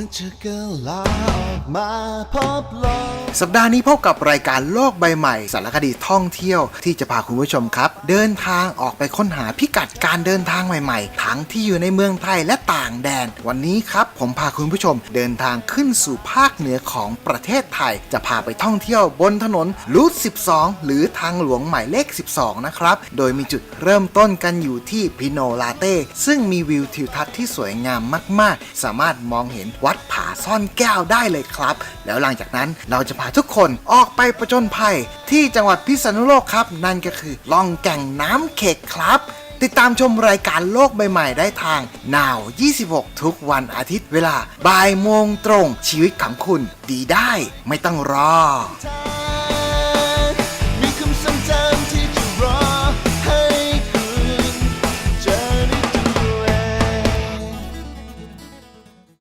มันจะกลาออกมาพบโลก สัปดาห์นี้พบกับรายการโลกใบใหม่ สารคดีท่องเที่ยวที่จะพาคุณผู้ชมครับ เดินทางออกไปค้นหาพิกัดการเดินทางใหม่ๆ ทั้งที่อยู่ในเมืองไทยและต่างแดน วันนี้ครับ ผมพาคุณผู้ชมเดินทางขึ้นสู่ภาคเหนือของประเทศไทย จะพาไปท่องเที่ยวบนถนนรูท12 หรือทางหลวงหมายเลข 12 นะครับ โดยมีจุดเริ่มต้นกันอยู่ที่พิโนลาเต้ซึ่งมีวิวทิวทัศน์ที่สวยงามมาก ๆ สามารถมองเห็นวัดผาซ่อนแก้วได้เลยครับ แล้วหลังจากนั้นเราจะพาทุกคนออกไปประจนภัย ที่จังหวัดพิษณุโลกครับ นั่นก็คือล่องแก่งน้ำเข็กครับ ติดตามชมรายการโลกใหม่ๆได้ทาง Now 26 ทุกวันอาทิตย์เวลาบ่ายโมงตรงชีวิตของคุณ ดีได้ไม่ต้องรอ